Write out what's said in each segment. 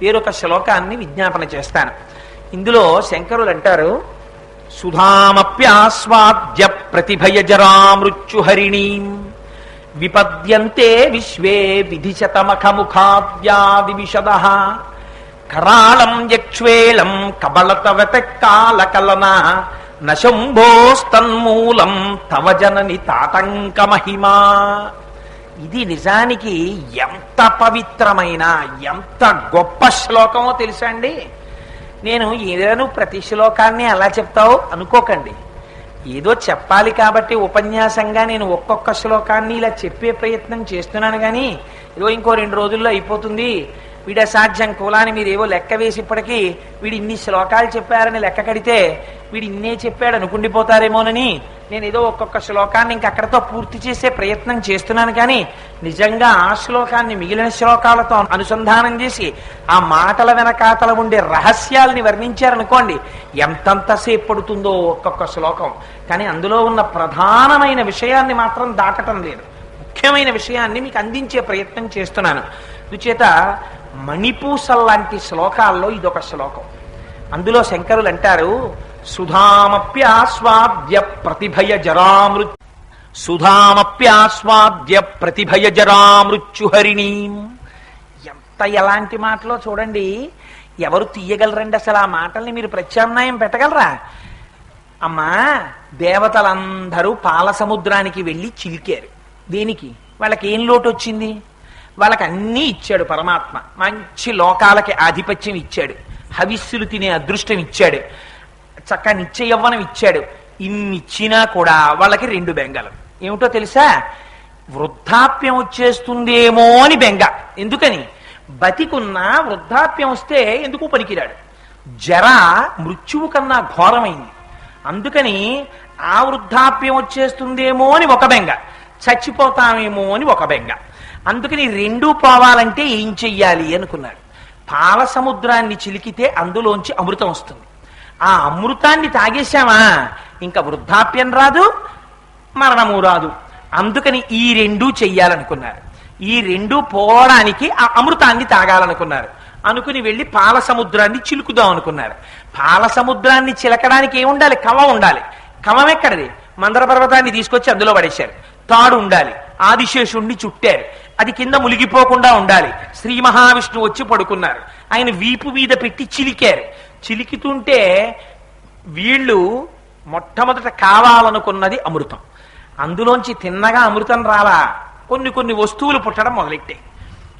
వేరొక శ్లోకాన్ని విజ్ఞాపన చేస్తాను. ఇందులో శంకరులు అంటారు సుధామప్యాస్వాద్య ప్రతిభయజరామృత్యుహరిణీం విపద్యంతే విశ్వే విధిశతమఖముఖాద్యాది విషద కరాళం యక్ష్వేళం కబలతవత కాలకలన నశంభోస్తన్మూలం తవ జనని తాతంక మహిమా ఇది నిజానికి ఎంత పవిత్రమైన ఎంత గొప్ప శ్లోకమో తెలుసా అండి? నేను ఏదైనా ప్రతి శ్లోకాన్ని అలా చెప్తావు? అనుకోకండి. ఏదో చెప్పాలి కాబట్టి ఉపన్యాసంగా నేను ఒక్కొక్క శ్లోకాన్ని ఇలా చెప్పే ప్రయత్నం చేస్తున్నాను కానీ ఏదో ఇంకో రెండు రోజుల్లో అయిపోతుంది. వీడు అసాధ్యం కులాన్ని మీరు ఏవో లెక్క వేసి ఇప్పటికీ వీడు ఇన్ని శ్లోకాలు చెప్పారని లెక్క కడితే వీడు ఇన్నే చెప్పాడు అనుకుండిపోతారేమోనని నేను ఏదో ఒక్కొక్క శ్లోకాన్ని ఇంక అక్కడతో పూర్తి చేసే ప్రయత్నం చేస్తున్నాను కానీ నిజంగా ఆ శ్లోకాన్ని మిగిలిన శ్లోకాలతో అనుసంధానం చేసి ఆ మాటల వెనకాతల ఉండే రహస్యాల్ని వర్ణించారనుకోండి ఎంతంతసేపు పడుతుందో ఒక్కొక్క శ్లోకం. కానీ అందులో ఉన్న ప్రధానమైన విషయాన్ని మాత్రం దాటటం లేదు. ముఖ్యమైన విషయాన్ని మీకు అందించే ప్రయత్నం చేస్తున్నాను. అందుచేత మణిపూసల్ లాంటి శ్లోకాల్లో ఇదొక శ్లోకం. అందులో శంకరులు అంటారు సుధామప్యాస్వాద్య ప్రతిభయ జరామృ సుధామప్యాస్వాద్య ప్రతిభయ జరామృత్యుహరిణీ ఎంత ఎలాంటి మాటలో చూడండి ఎవరు తీయగలరండి అసలు ఆ మాటల్ని మీరు ప్రత్యామ్నాయం పెట్టగలరా? అమ్మా దేవతలందరూ పాల సముద్రానికి వెళ్ళి చిలికారు. దేనికి? వాళ్ళకి ఏం లోటు వచ్చింది? వాళ్ళకి అన్నీ ఇచ్చాడు పరమాత్మ. మంచి లోకాలకి ఆధిపత్యం ఇచ్చాడు. హవిస్సులు తినే అదృష్టం ఇచ్చాడు. చక్క నిత్య యవ్వనం ఇచ్చాడు. ఇచ్చినా కూడా వాళ్ళకి రెండు బెంగలు. ఏమిటో తెలుసా? వృద్ధాప్యం వచ్చేస్తుందేమో అని బెంగ. ఎందుకని? బతికున్న వృద్ధాప్యం వస్తే ఎందుకు పనికిరాడు? జర మృత్యువు కన్నా ఘోరమైంది. అందుకని ఆ వృద్ధాప్యం వచ్చేస్తుందేమో అని ఒక బెంగ. చచ్చిపోతామేమో అని ఒక బెంగ. అందుకని రెండూ పోవాలంటే ఏం చెయ్యాలి అనుకున్నాడు. పాల సముద్రాన్ని చిలికితే అందులోంచి అమృతం వస్తుంది. ఆ అమృతాన్ని తాగేశామా ఇంకా వృద్ధాప్యం రాదు మరణము రాదు. అందుకని ఈ రెండూ చెయ్యాలనుకున్నారు. ఈ రెండూ పోవడానికి ఆ అమృతాన్ని తాగాలనుకున్నారు. అనుకుని వెళ్ళి పాల సముద్రాన్ని చిలుకుదాం అనుకున్నారు. పాల సముద్రాన్ని చిలకడానికి ఏముండాలి? కవ ఉండాలి. కవం ఎక్కడది? మందర పర్వతాన్ని తీసుకొచ్చి అందులో పడేశారు. తాడు ఉండాలి. ఆదిశేషుణ్ణి చుట్టారు. అది కింద మునిగిపోకుండా ఉండాలి. శ్రీ మహావిష్ణువు వచ్చి పడుకున్నారు. ఆయన వీపు మీద పెట్టి చిలికారు. చిలికితుంటే వీళ్ళు మొట్టమొదట కావాలనుకున్నది అమృతం. అందులోంచి తిన్నగా అమృతం రాలా కొన్ని కొన్ని వస్తువులు పుట్టడం మొదలెట్టాయి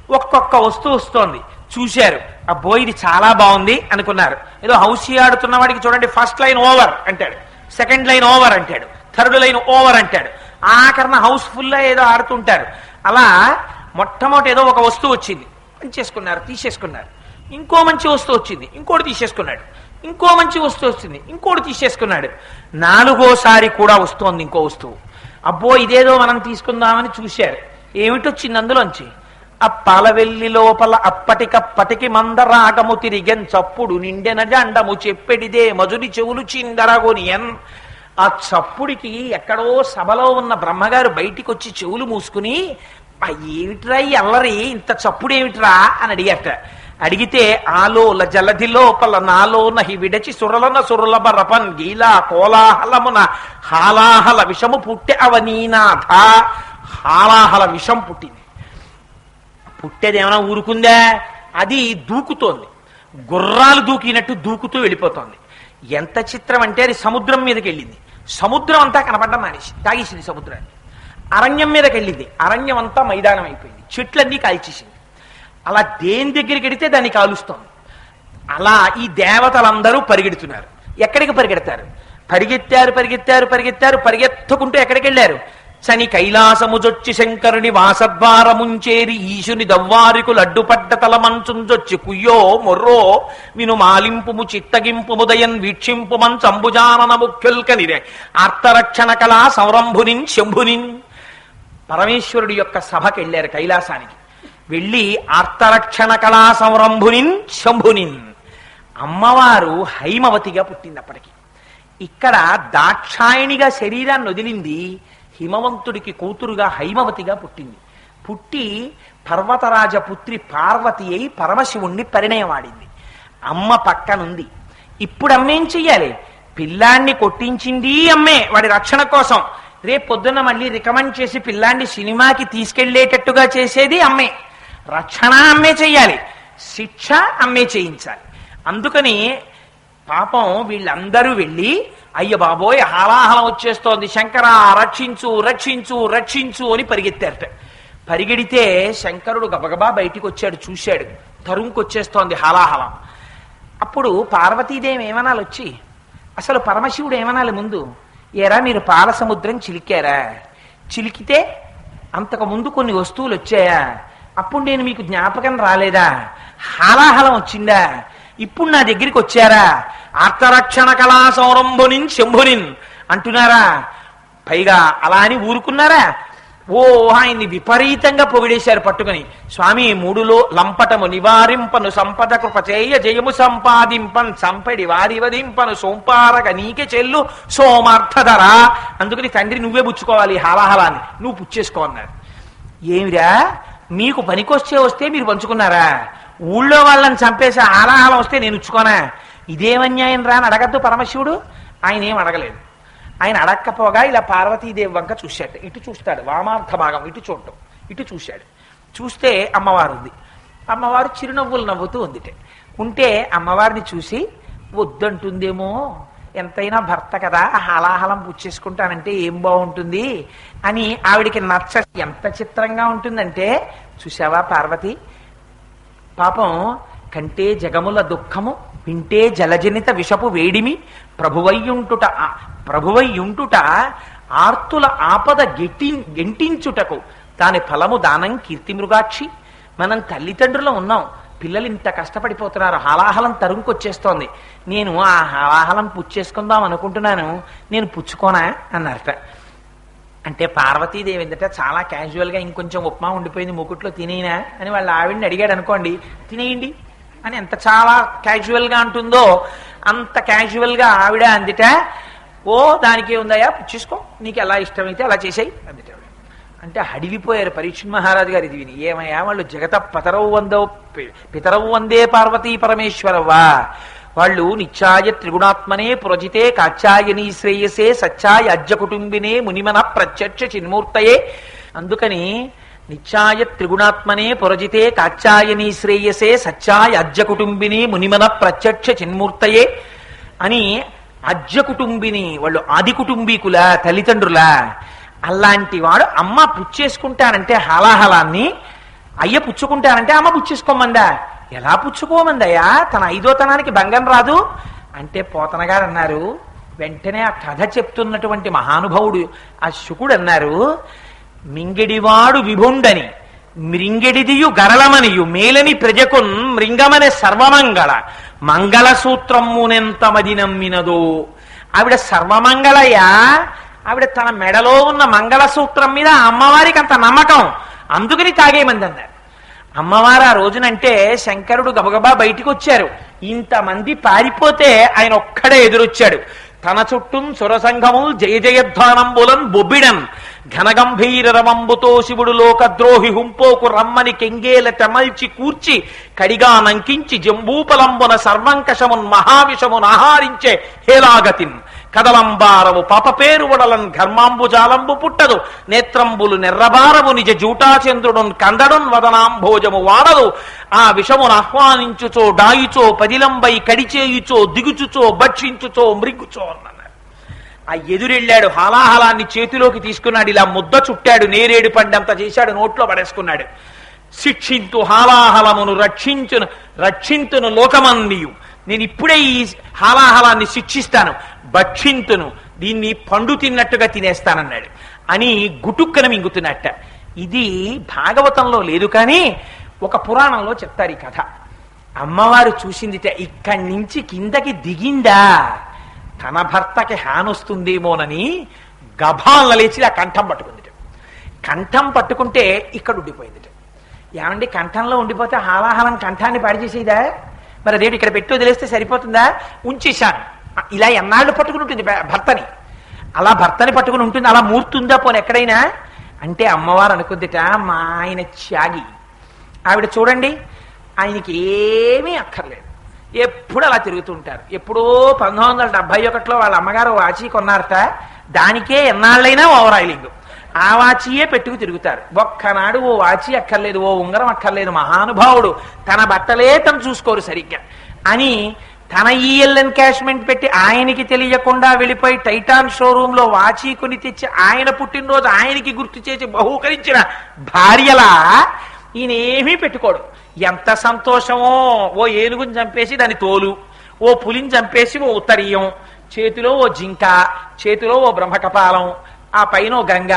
ఒక్కొక్క వస్తువు వస్తోంది. చూశారు. అబ్బో ఇది చాలా బాగుంది అనుకున్నారు. ఏదో హౌసీ ఆడుతున్న వాడికి చూడండి ఫస్ట్ లైన్ ఓవర్ అంటాడు. సెకండ్ లైన్ ఓవర్ అంటాడు. థర్డ్ లైన్ ఓవర్ అంటాడు. ఆఖరణ హౌస్ఫుల్ ఏదో ఆడుతుంటారు. అలా మొట్టమొదటి ఏదో ఒక వస్తువు వచ్చింది. చేసుకున్నారు తీసేసుకున్నారు. ఇంకో మంచి వస్తువు వచ్చింది ఇంకోటి తీసేసుకున్నాడు. ఇంకో మంచి వస్తువు వచ్చింది ఇంకోటి తీసేసుకున్నాడు. నాలుగోసారి కూడా వస్తోంది ఇంకో వస్తువు. అబ్బో ఇదేదో మనం తీసుకుందామని చూశారు. ఏమిటొచ్చింది అందులోంచి? అప్పలవెల్లి లోపల అప్పటికప్పటికి మందరాగము తిరిగెన్ చప్పుడు నిండెన జండము చెప్పెడిదే మధుని చెవులు చిందరగొనియన్. ఆ చప్పుడికి ఎక్కడో సభలో ఉన్న బ్రహ్మగారు బయటికి వచ్చి చెవులు మూసుకుని ఏమిట్రా ఈ అల్లరి? ఇంత చప్పుడు ఏమిట్రా అని అడిగట. అడిగితే ఆలోల జలధి లోపల హి విడచి సురలన సురలభ రపన్ గీలా కోలాహలమున హాలాహల విషము పుట్టె అవనీనాథ. హాలాహల విషం పుట్టింది. పుట్టేది ఏమైనా ఊరుకుందా? అది దూకుతోంది. గుర్రాలు దూకినట్టు దూకుతూ వెళ్ళిపోతోంది. ఎంత చిత్రం అంటే అది సముద్రం మీదకి వెళ్ళింది. సముద్రం అంతా కనపడ్డం మానేసి తాగేసింది సముద్రాన్ని. అరణ్యం మీదకి వెళ్ళింది. అరణ్యం అంతా మైదానం అయిపోయింది. చెట్లన్నీ కాల్చేసింది. అలా దేని దగ్గరికి వెడితే దాన్ని కాలుస్తోంది అలా ఈ దేవతలందరూ పరిగెడుతున్నారు. ఎక్కడికి పరిగెడతారు? పరిగెత్తారు పరిగెత్తారు పరిగెత్తారు పరిగెత్తుకుంటూ ఎక్కడికి వెళ్ళారు చని కైలాసముజొచ్చి శంకరుని వాసద్వారముంచేరి ఈశుని దవ్వారికులు అడ్డుపడ్డ తల మంచుంజొచ్చి కుయ్యో మొర్రో విను మాలింపుము చిత్తగింపుముదయన్ వీక్షింపుమన్ చంబుజానన ముఖ్యుల్కనిరే. ఆర్తరక్షణ కళా సంరంభునిన్ శంభునిన్. పరమేశ్వరుడి యొక్క సభకెళ్ళారు కైలాసానికి. వెళ్ళి ఆర్తరక్షణ కళా సంరంభునిన్ శంభునిన్. అమ్మవారు హైమవతిగా పుట్టింది అప్పటికి ఇక్కడ దాక్షాయణిగా శరీరాన్ని వదిలింది హిమవంతుడికి కూతురుగా హైమవతిగా పుట్టింది. పుట్టి పర్వతరాజ పుత్రి పార్వతి అయి పరమశివుణ్ణి పరిణయమాడింది అమ్మ పక్కనుంది. ఇప్పుడు అమ్మేం చెయ్యాలి? పిల్లాన్ని కొట్టించింది అమ్మే వాడి రక్షణ కోసం. రేపు పొద్దున్న మళ్ళీ రికమెండ్ చేసి పిల్లాన్ని సినిమాకి తీసుకెళ్ళేటట్టుగా చేసేది అమ్మే. రక్షణ అమ్మే చేయాలి శిక్ష అమ్మే చేయించాలి. అందుకని పాపం వీళ్ళందరూ వెళ్ళి అయ్య బాబోయ్ హాలాహలం వచ్చేస్తోంది శంకర రక్షించు రక్షించు రక్షించు అని పరిగెత్తారట. పరిగెడితే శంకరుడు గబగబా బయటికి వచ్చాడు చూశాడు. తరుముకొచ్చేస్తోంది హాలాహలం. అప్పుడు పార్వతీదేవి ఏమనాలి వచ్చి అసలు పరమశివుడు ఏమనాలి ముందు? ఏరా మీరు పాల సముద్రం చిలికారా? చిలికితే అంతకు ముందు కొన్ని వస్తువులు వచ్చాయా అప్పుడు నేను మీకు జ్ఞాపకం రాలేదా? హాలాహలం వచ్చిందా? ఇప్పుడు నా దగ్గరికి వచ్చారా? ఆర్తరక్షణ కళా సౌరంభునిన్ శంభునిన్ అంటున్నారా? పైగా అలా అని ఊరుకున్నారా? ఓ ఆయన్ని విపరీతంగా పొగిడేశారు పట్టుకుని. స్వామి మూడులో లంపటము నివారింపను సంపద కృపచేయ జయము సంపాదింపన్ సంపడి వారివదింపను సోంపారక నీకే చెల్లు సోమార్థధర. అందుకని తండ్రి నువ్వే పుచ్చుకోవాలి హాలాహలాన్ని. నువ్వు పుచ్చేసుకో అన్నారు. ఏమిరా? మీకు పనికొస్తే వస్తే మీరు పంచుకున్నారా? ఊళ్ళో వాళ్ళని చంపేసి ఆలాహలం వస్తే నేను ఉచ్చుకోనా ఇదేమన్యాయం రా అని అడగద్దు పరమశివుడు. ఆయన ఏం అడగలేదు. ఆయన అడక్కపోగా ఇలా పార్వతీదేవి వంక చూశాడు. ఇటు చూస్తాడు వామార్థ భాగం ఇటు చూడటం ఇటు చూశాడు. చూస్తే అమ్మవారు ఉంది. అమ్మవారు చిరునవ్వులు నవ్వుతూ ఉందిటే. ఉంటే అమ్మవారిని చూసి వద్దంటుందేమో ఎంతైనా భర్త కదా హలాహలం పుచ్చేసుకుంటానంటే ఏం బాగుంటుంది అని ఆవిడికి నచ్చ ఎంత చిత్రంగా ఉంటుందంటే చూసావా పార్వతి? పాపం కంటే జగముల దుఃఖము వింటే జలజనిత విషపు వేడిమి ప్రభువయ్యుంటుట ప్రభువయ్యుంటుట ఆర్తుల ఆపద గెట్టి గెంటించుటకు దాని ఫలము దానం కీర్తిమృగాక్షి మనం తల్లిదండ్రులు ఉన్నాం. పిల్లలు ఇంత కష్టపడిపోతున్నారు హలాహలం తరుముకొచ్చేస్తోంది. నేను ఆ హలాహలం పుచ్చేసుకుందాం అనుకుంటున్నాను నేను పుచ్చుకోనా? అన్నారట. అంటే పార్వతీదేవి ఏంటంటే చాలా క్యాజువల్గా ఇంకొంచెం ఉప్మా ఉండిపోయింది ముకుట్లో తినేనా? అని వాళ్ళ ఆవిడని అడిగాడు అనుకోండి తినేయండి. అని ఎంత చాలా క్యాజువల్గా అంటుందో అంత క్యాజువల్గా ఆవిడ అందిట ఓ దానికి ఉందయా పుచ్చేసుకో నీకు ఎలా ఇష్టమైతే అలా చేసాయి అందుట. అంటే హడిలిపోయారు పరీక్ష మహారాజు గారు. ఇది విని ఏమయ్యా? వాళ్ళు జగత పతరవు వందో పితరవు వందే పార్వతీ పరమేశ్వరవ్వా. వాళ్ళు నిత్యాయ త్రిగుణాత్మనే పురజితే కాచాయనీ శ్రేయసే సత్యాయ అజ్జ కుటుంబినే మునిమన ప్రత్యక్ష చిన్మూర్తయే. అందుకని నిత్యాయ త్రిగుణాత్మనే పురజితే కాచాయనీ శ్రేయసే సత్యాయ అజ్జ కుటుంబిని మునిమన ప్రత్యక్ష చిన్మూర్తయే అని అజ్జ కుటుంబిని వాళ్ళు ఆది కుటుంబీకుల తల్లిదండ్రుల అలాంటి వాడు అమ్మ పుచ్చేసుకుంటానంటే హలాహలాన్ని అయ్య పుచ్చుకుంటానంటే అమ్మ పుచ్చేసుకోమందా? ఎలా పుచ్చుకోమందయ్యా? తన ఐదోతనానికి భంగం రాదు? అంటే పోతనగారు అన్నారు వెంటనే ఆ కథ చెప్తున్నటువంటి మహానుభావుడు ఆ శుకుడు అన్నారు మింగిడివాడు విభుండని మృంగిడిదియు గరళమనియు మేలని ప్రజకున్ మృంగమనే సర్వమంగళ మంగళసూత్రమునెంత మది నమ్మినదో. ఆవిడ సర్వమంగళయా ఆవిడ తన మెడలో ఉన్న మంగళసూత్రం మీద అమ్మవారికి అంత నమ్మకం. అందుకని తాగేయమంది అన్నారు. అమ్మవారు ఆ రోజునంటే శంకరుడు గబగబా బయటికి వచ్చారు ఇంతమంది పారిపోతే ఆయన ఒక్కడే ఎదురొచ్చాడు. తన చుట్టూ సురసంఘము జయ జయధ్వానంబులం బొబ్బిడం. ఘనగంభీర రమంబుతో శివుడు లోకద్రోహి హుంపోకు రమ్మని కెంగేల తెమల్చి కూర్చి కడిగా నంకించి జంబూపలంబున సర్వంకషమున్ మహావిషమున్ ఆహారించే హేలాగతిన్ కదలంబారవు పాప పేరు వడలన్ ఘర్మాంబుజాలంబు పుట్టదు. నేత్రంబులు నెర్రబారవు నిజ జూటాచంద్రుడున్ కందడున్ వదనాంభోజము వాడదు. ఆ విషమును ఆహ్వానించుచో డాయిచో పదిలంబై కడిచేయుచో దిగుచుచో భక్షించుచో మృగ్గుచో అన్న ఆ ఎదురెళ్ళాడు హాలాహలాన్ని చేతిలోకి తీసుకున్నాడు ఇలా ముద్ద చుట్టాడు నేరేడు పండంత చేశాడు నోట్లో పడేసుకున్నాడు. శిక్షింతు హాలాహలమును రక్షించును రక్షింతును లోకమన్నీయు నేను ఇప్పుడే ఈ హాలాహలాన్ని శిక్షిస్తాను. భక్షింతును. దీన్ని పండు తిన్నట్టుగా తినేస్తానన్నాడు. అని గుటుక్కన మింగుతున్నట్ట. ఇది భాగవతంలో లేదు కానీ ఒక పురాణంలో చెప్తారు ఈ కథ. అమ్మవారు చూసిందిట ఇక్కడి నుంచి కిందకి దిగిందా తన భర్తకి హానొస్తుందేమోనని గభాలను లేచి ఆ కంఠం పట్టుకుందిట. కంఠం పట్టుకుంటే ఇక్కడ ఉండిపోయిందిట. ఏమండి కంఠంలో ఉండిపోతే హాలాహలం కంఠాన్ని పాడి చేసేదా? మరి అదేంటి ఇక్కడ పెట్టి వదిలేస్తే సరిపోతుందా? ఉంచేశాను. ఇలా ఎన్నాళ్ళు పట్టుకుని ఉంటుంది భర్తని? అలా భర్తని పట్టుకుని ఉంటుంది అలా మూర్తుందా పోనీ ఎక్కడైనా? అంటే అమ్మవారు అనుకుందిట మా ఆయన త్యాగి. ఆవిడ చూడండి ఆయనకి ఏమీ అక్కర్లేదు. ఎప్పుడు అలా తిరుగుతుంటారు ఎప్పుడో పంతొమ్మిది వందల డెబ్బై ఒకటిలో వాళ్ళ అమ్మగారు వాచి కొన్నారట దానికే ఎన్నాళ్ళైనా ఓవరాయిలింగ్. ఆ వాచియే పెట్టుకు తిరుగుతారు. ఒక్కనాడు ఓ వాచి అక్కర్లేదు ఓ ఉంగరం అక్కర్లేదు మహానుభావుడు తన బట్టలే తను చూసుకోరు సరిగ్గా. అని తన ఈఎల్ ఎన్కాష్మెంట్ పెట్టి ఆయనకి తెలియకుండా వెళ్ళిపోయి టైటాన్ షోరూమ్లో వాచి కొని తెచ్చి ఆయన పుట్టినరోజు ఆయనకి గుర్తు చేసి బహూకరించిన భార్యలా ఈయన ఏమీ పెట్టుకోడు. ఎంత సంతోషమో ఓ ఏనుగుని చంపేసి దాని తోలు ఓ పులిని చంపేసి ఓ ఉత్తరీయం చేతిలో ఓ జింక చేతిలో ఓ బ్రహ్మకపాలం ఆ పైన గంగ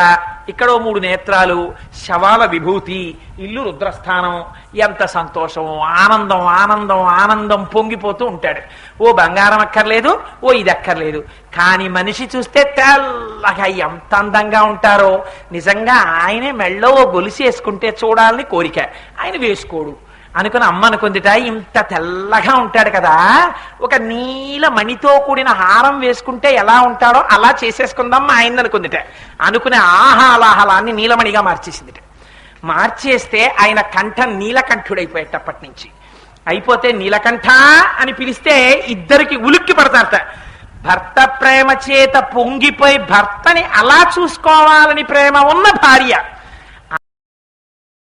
ఇక్కడో మూడు నేత్రాలు శవాల విభూతి ఇల్లు రుద్రస్థానం. ఎంత సంతోషం ఆనందం ఆనందం ఆనందం పొంగిపోతూ ఉంటాడు. ఓ బంగారం అక్కర్లేదు ఓ ఇది అక్కర్లేదు. కానీ మనిషి చూస్తే తెల్లగా ఎంత అందంగా ఉంటారో. నిజంగా ఆయనే మెళ్ళో ఓ గొలుసు వేసుకుంటే చూడాలని కోరిక. ఆయన వేసుకోడు. అనుకుని అమ్మ అనుకుందిట ఇంత తెల్లగా ఉంటాడు కదా ఒక నీల మణితో కూడిన హారం వేసుకుంటే ఎలా ఉంటాడో అలా చేసేసుకుందాం ఆయన అనుకుందిట. అనుకుని ఆహాలాహలాన్ని నీలమణిగా మార్చేసిందిట. మార్చేస్తే ఆయన కంఠం నీలకంఠుడైపోయేటప్పటి నుంచి. అయిపోతే నీలకంఠ అని పిలిస్తే ఇద్దరికి ఉలిక్కి పడతారట. భర్త ప్రేమ చేత పొంగిపోయి భర్తని అలా చూసుకోవాలని ప్రేమ ఉన్న భార్య.